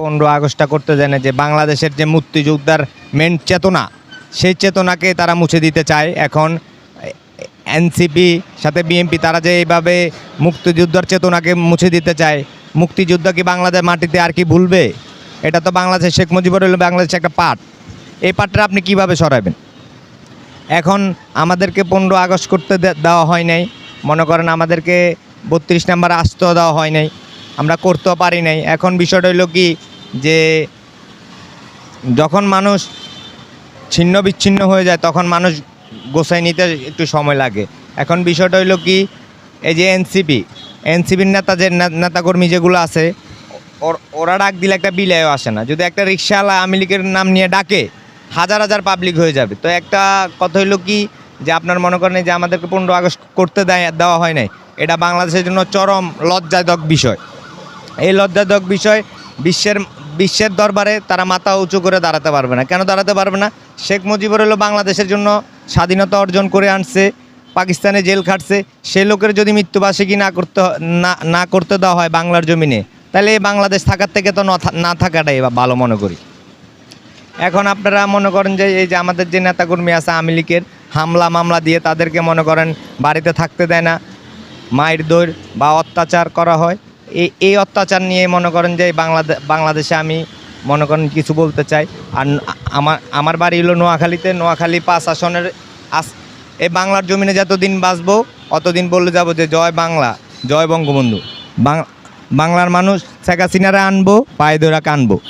পনেরো আগস্টটা করতে দেয় না যে বাংলাদেশের যে মুক্তিযোদ্ধার মেন চেতনা, সেই চেতনাকে তারা মুছে দিতে চায়। এখন এনসিপি সাথে বিএনপি তারা যে এইভাবে মুক্তিযুদ্ধের চেতনাকে মুছে দিতে চায়, মুক্তিযুদ্ধ কি বাংলাদেশ মাটিতে আর কি ভুলবে? এটা তো বাংলাদেশ শেখ মুজিবুর রহমান বাংলাদেশের একটা পার্ট এই পার্টটা আপনি কীভাবে সরাবেন? এখন আমাদেরকে পনেরো আগস্ট করতে দেওয়া হয় নাই। মনে করেন আমাদেরকে বত্রিশ নাম্বার আসতেও দেওয়া হয় নাই। আমরা করতেও পারি নাই। এখন বিষয়টা হইল কি যে যখন মানুষ ছিন্ন বিচ্ছিন্ন হয়ে যায়, তখন মানুষ গোছাই নিতে একটু সময় লাগে। এখন বিষয়টা হইল কি, এই যে এনসিপি, এনসিপির নেতা যে নেতাকর্মী যেগুলো আছে, ওর- ডাক দিলে একটা বিলায়ও আসে না। যদি একটা রিক্সাওয়ালা আওয়ামী লীগের নাম নিয়ে ডাকে, হাজার হাজার পাবলিক হয়ে যাবে। তো একটা কথা হইল কি, যে আপনার মনে করেন যে আমাদেরকে পনেরো আগস্ট করতে দেয়, দেওয়া হয় নাই, এটা বাংলাদেশের জন্য চরম লজ্জাজনক বিষয়। এই লজ্জাজনক বিষয় বিশ্বের বিশ্বের দরবারে তারা মাথা উঁচু করে দাঁড়াতে পারবে না। কেন দাঁড়াতে পারবে না? শেখ মুজিবুর হলো বাংলাদেশের জন্য স্বাধীনতা অর্জন করে আনছে, পাকিস্তানে জেল খাটছে। সে লোকের যদি মৃত্যুবার্ষিকী না করতে, না না করতে দেওয়া হয় বাংলার জমিনে, তাহলে এই বাংলাদেশ থাকার থেকে তো না থাকাটাই ভালো মনে করি। এখন আপনারা মনে করেন যে, এই যে আমাদের যে নেতাকর্মী আছে আওয়ামী লীগের, হামলা মামলা দিয়ে তাদেরকে মনে করেন বাড়িতে থাকতে দেয় না, মায়ের দৈর বা অত্যাচার করা হয়। এই অত্যাচার নিয়ে মনে করেন যে বাংলাদেশ বাংলাদেশে আমি মনে করেন কিছু বলতে চাই। আর আমার আমার বাড়ি হলো নোয়াখালীতে, নোয়াখালী পাঁচ আসনের আস এই বাংলার জমিনে যতদিন বাঁচবো, অতদিন বলে যাব যে জয় বাংলা, জয় বঙ্গবন্ধু। বাংলার মানুষ শেখ হাসিনারা আনব, পায়ে ধরা কানবো।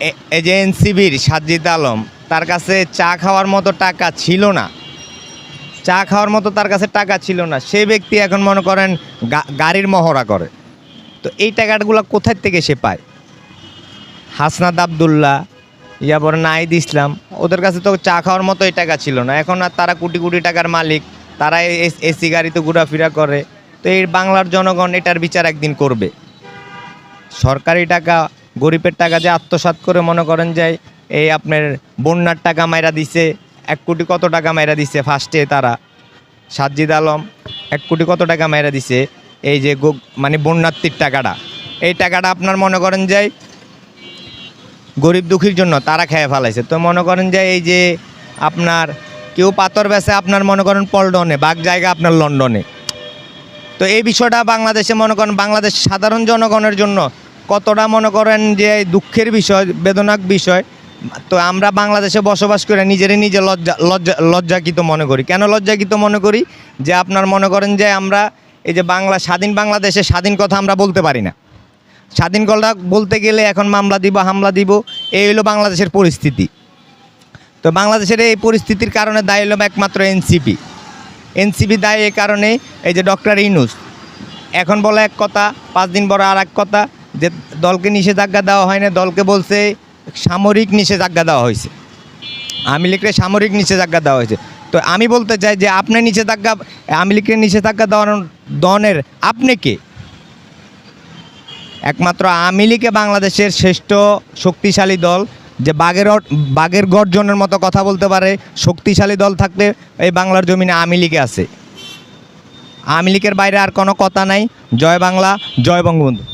এ- এই যে এনসিবির সাজিদ আলম, তার কাছে চা খাওয়ার মতো টাকা ছিল না। চা খাওয়ার মতো তার কাছে টাকা ছিল না। সেই ব্যক্তি এখন মনে করেন গাড়ির মহড়া করে। তো এই টাকাগুলো কোথার থেকে সে পায়? হাসনাদ আবদুল্লাহ, ইয়া পরে নাইদ ইসলাম, ওদের কাছে তো চা খাওয়ার মতো এই টাকা ছিল না। এখন আর তারা কোটি কোটি টাকার মালিক, তারা এসি গাড়িতে ঘোরাফেরা করে। তো এই বাংলার জনগণ এটার বিচার একদিন করবে। সরকারি টাকা, গরিবের টাকা যে আত্মসাৎ করে মনে করেন যে এই আপনার বন্যার টাকা মাইরা দিছে এক কোটি কত টাকা মাইরা দিছে ফার্স্টে তারা? সাজ্জিদ আলম, এক কোটি কত টাকা মাইরা দিছে? এই যে মানে বন্যার্থীর টাকাটা। এই টাকাটা আপনার মনে করেন যে গরিব দুঃখীর জন্য তারা খেয়ে ফেলাইছে। তো মনে করেন যে এই যে আপনার কেউ পাথর বেছে আপনার মনে করেন পল্টনে, বাঘ জায়গা আপনার লন্ডনে। তো এই বিষয়টা বাংলাদেশে মনে করেন বাংলাদেশ সাধারণ জনগণের জন্য কতটা মনে করেন যে দুঃখের বিষয় বেদনাক বিষয় তো আমরা বাংলাদেশে বসবাস করে নিজেরই নিজে লজ্জা লজ্জা লজ্জাকিত মনে করি। কেন লজ্জাকিত মনে করি? যে আপনার মনে করেন যে আমরা এই যে বাংলা, স্বাধীন বাংলাদেশে স্বাধীন কথা আমরা বলতে পারি না। স্বাধীন কথা বলতে গেলে এখন মামলা দিব, হামলা দিব, এই হলো বাংলাদেশের পরিস্থিতি। তো বাংলাদেশের এই পরিস্থিতির কারণে দায়ী হলো একমাত্র এনসিপি। এনসিপি দায় এই কারণে এই যে ডক্টর ইনুস এখন বলে এক কথা, পাঁচ দিন পরে আর এক কথা, যে দলকে নিষেধাজ্ঞা দেওয়া হয় না, দলকে বলছে সামরিক নিষেধাজ্ঞা দেওয়া হয়েছে। আওয়ামী লীগকে সামরিক নিষেধাজ্ঞা দেওয়া হয়েছে। তো আমি বলতে চাই যে আপনি নিষেধাজ্ঞা, আওয়ামী লীগকে নিষেধাজ্ঞা দেওয়ার দনের আপনি কে? একমাত্র আওয়ামী লীগে বাংলাদেশের শ্রেষ্ঠ শক্তিশালী দল যে বাঘের বাঘের গর্জনের মতো কথা বলতে পারে, শক্তিশালী দল থাকলে এই বাংলার জমিনে আওয়ামী লীগে আছে। আওয়ামী লীগের বাইরে আর কোনো কথা নাই। জয় বাংলা, জয় বঙ্গবন্ধু।